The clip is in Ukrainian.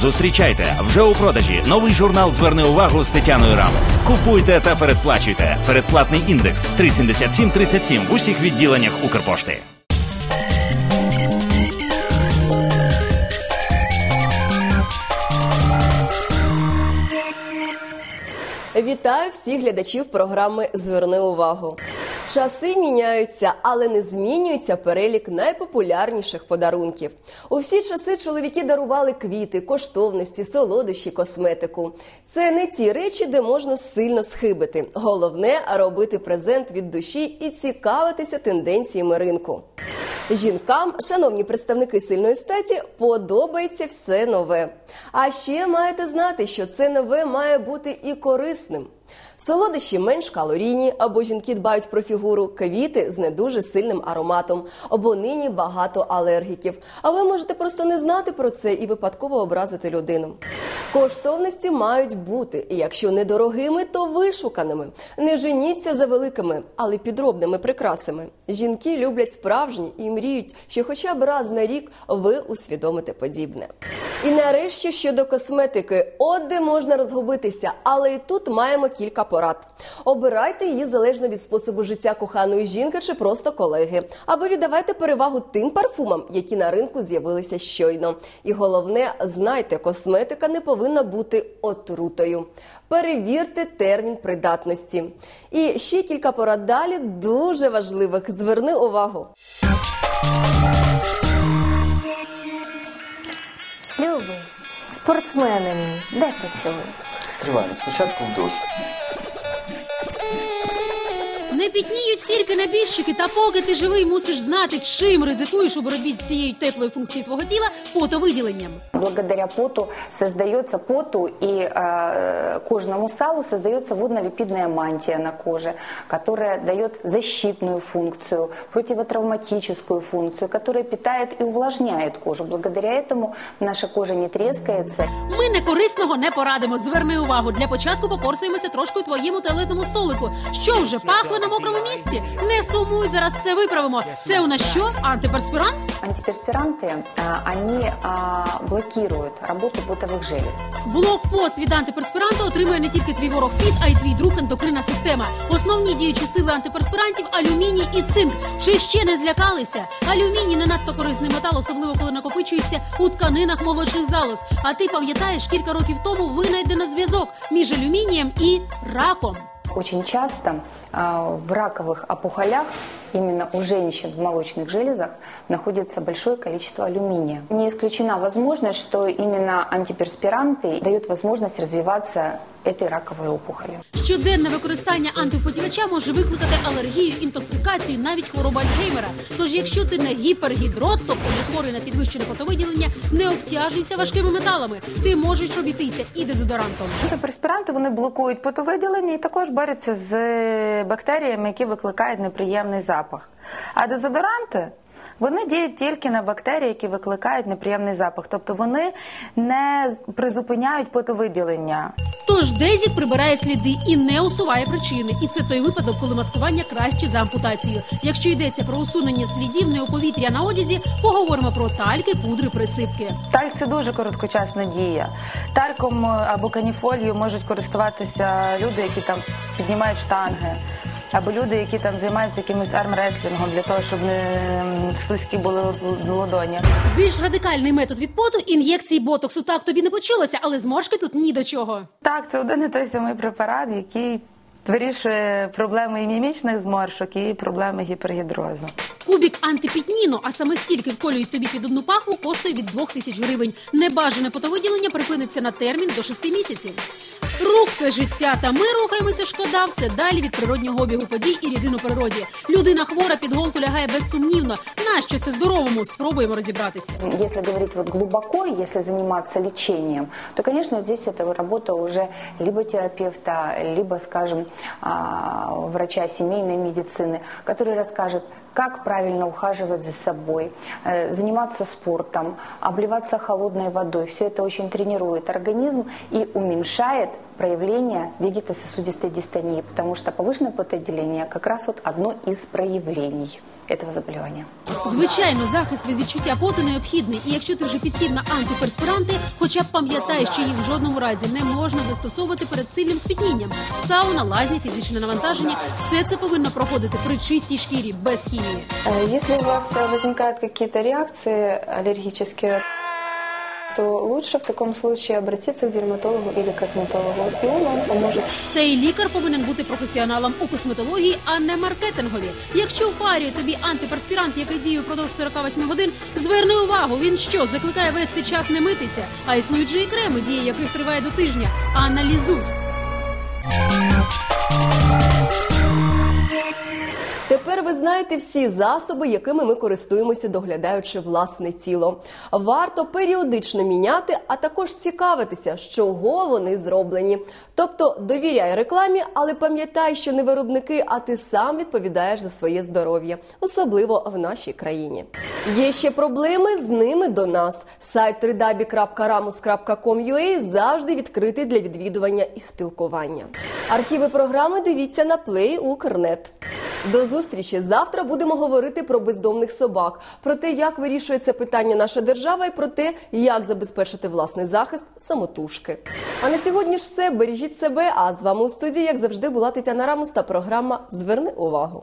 Зустрічайте вже у продажі новий журнал Зверни увагу з Тетяною Рамос. Купуйте та передплачуйте. Передплатний індекс 37737 в усіх відділеннях Укрпошти. Вітаю всіх глядачів програми Зверни увагу. Часи міняються, але не змінюється перелік найпопулярніших подарунків. У всі часи чоловіки дарували квіти, коштовності, солодощі, косметику. Це не ті речі, де можна сильно схибити. Головне робити презент від душі і цікавитися тенденціями ринку. Жінкам, шановні представники сильної статі, подобається все нове. А ще маєте знати, що це нове має бути і корисним. Солодощі менш калорійні, або жінки дбають про фігуру, квіти з не дуже сильним ароматом, або нині багато алергіків. А ви можете просто не знати про це і випадково образити людину. Коштовності мають бути, і якщо не дорогими, то вишуканими. Не женіться за великими, але підробними прикрасами. Жінки люблять справжні і мріють, що хоча б раз на рік ви усвідомите подібне. І нарешті щодо косметики, от де можна розгубитися, але і тут маємо кілька порад. Обирайте її залежно від способу життя коханої жінки чи просто колеги, або віддавайте перевагу тим парфумам, які на ринку з'явилися щойно. І головне, знайте, косметика не повинна бути отрутою. Перевірте термін придатності. І ще кілька порад далі дуже важливих. Зверни увагу. Любий, спортсмени де працюють? Стриваємо, спочатку в душ. Не пітніють тільки небіжчики, та поки ти живий, мусиш знати, чим ризикуєш у боротьбі з цією теплою функцією твого тіла потовиділенням. Благодаря поту создается поту и э, кожному салу создается водно-липидная мантия на коже, которая дает защитную функцию, противотравматическую функцию, которая питает и увлажняет кожу. Благодаря этому наша кожа не трескается. Ми некорисного не порадимо. Зверни увагу. Для початку попорсуємося трошки у твоєму туалетному столику. Що вже пахли на мокрому місці? Не сумуй, зараз все виправимо. Це у нас що? Антиперспірант? Антиперспиранты, э, они э, блокируют работу потовых желез. Блокпост від антиперспіранту отримує не тільки твій ворог піт, а й твій друг ендокринна система. Основні діючі сили антиперспірантів алюміній і цинк. Чи ще не злякалися? Алюміній не надто корисний метал, особливо коли накопичується у тканинах молочних залоз. А ти пам'ятаєш, кілька років тому винайдено зв'язок між алюмінієм і раком. Очень часто в раковых опухолях именно у женщин в молочных железах находится большое количество алюминия. Не исключена возможность, что именно антиперспиранты дают возможность развиваться этой раковой опухоли. Щоденне використання антипотівача може викликати алергію, інтоксикацію, навіть хворобу Альцгеймера. Тож, якщо ти не гіпергідрот, тобто не хворий на підвищене потовиділення, не обтяжуйся важкими металами. Ти можеш обійтися і дезодорантом. Антиперспіранти вони блокують потовиділення і також борються з бактеріями, які викликають неприємний запах. А дезодоранти вони діють тільки на бактерії, які викликають неприємний запах, тобто вони не призупиняють потовиділення. Тож Дезік прибирає сліди і не усуває причини. І це той випадок, коли маскування краще за ампутацію. Якщо йдеться про усунення слідів не у повітря на одязі, поговоримо про тальки, пудри, присипки. Таль це дуже короткочасна дія. Тальком е, або каніфолію можуть користуватися люди, які там піднімають штанги, або люди, які там займаються якимось армреслінгом для того, щоб не слизькі були лодоні, ладоні. Більш радикальний метод від поту ін'єкції ботоксу. Так тобі не почулося, але зморшки тут ні до чого. Так, це один і той самий препарат, який вирішує проблеми і мімічних зморшок, і проблеми гіпергідрозу. Кубік антипітніну, а саме стільки вколюють тобі під одну пахву, коштує від 2 тисяч гривень. Небажане потовиділення припиниться на термін до 6 місяців. Рух це життя, та ми рухаємося шкода все далі від природнього обігу подій і рідин у природі. Людина хвора під голку лягає безсумнівно. Нащо це здоровому? Спробуємо розібратися. Если говорить вот глубоко, если заниматься лечением, то, конечно, здесь это работа уже либо терапевта, либо, скажем, а, врача семейной медицины, который расскажет, как правильно ухаживать за собой, э, заниматься спортом, обливаться холодной водой. Все это очень тренирует организм и уменьшает проявление вегетососудистой дистонии, потому что повышенное потоотделение как раз вот одно из проявлений этого заболевания. Звичайно, захист від відчуття поту необхідний, і якщо ти вже підсів на антиперспіранти, хоча б пам'ятай, що їх в жодному разі не можна застосовувати перед сильним спітнінням. Сауна, лазні, фізичне навантаження все це повинно проходити при чистій шкірі без хімії. Э, Если у вас э, возникают какие-то реакции аллергические, то лучше в такому случае обратиться к дерматологу или косметологу, і он вам поможе. Цей лікар повинен бути професіоналом у косметології, а не маркетингові. Якщо впарює тобі антиперспірант, який діє впродовж 48 годин, зверни увагу. Він що закликає весь цей час не митися, а існують же і креми, дії яких триває до тижня. Аналізуй. Тепер ви знаєте всі засоби, якими ми користуємося, доглядаючи власне тіло. Варто періодично міняти, а також цікавитися, з чого вони зроблені. Тобто довіряй рекламі, але пам'ятай, що не виробники, а ти сам відповідаєш за своє здоров'я, особливо в нашій країні. Є ще проблеми з ними до нас. Сайт www.ramus.com.ua завжди відкритий для відвідування і спілкування. Архіви програми дивіться на Play Укрнет. До зустрічі. Завтра будемо говорити про бездомних собак, про те, як вирішує це питання наша держава, і про те, як забезпечити власний захист самотужки. А на сьогодні ж все. Бережіть себе. А з вами у студії, як завжди, була Тетяна Рамус та програма Зверни увагу.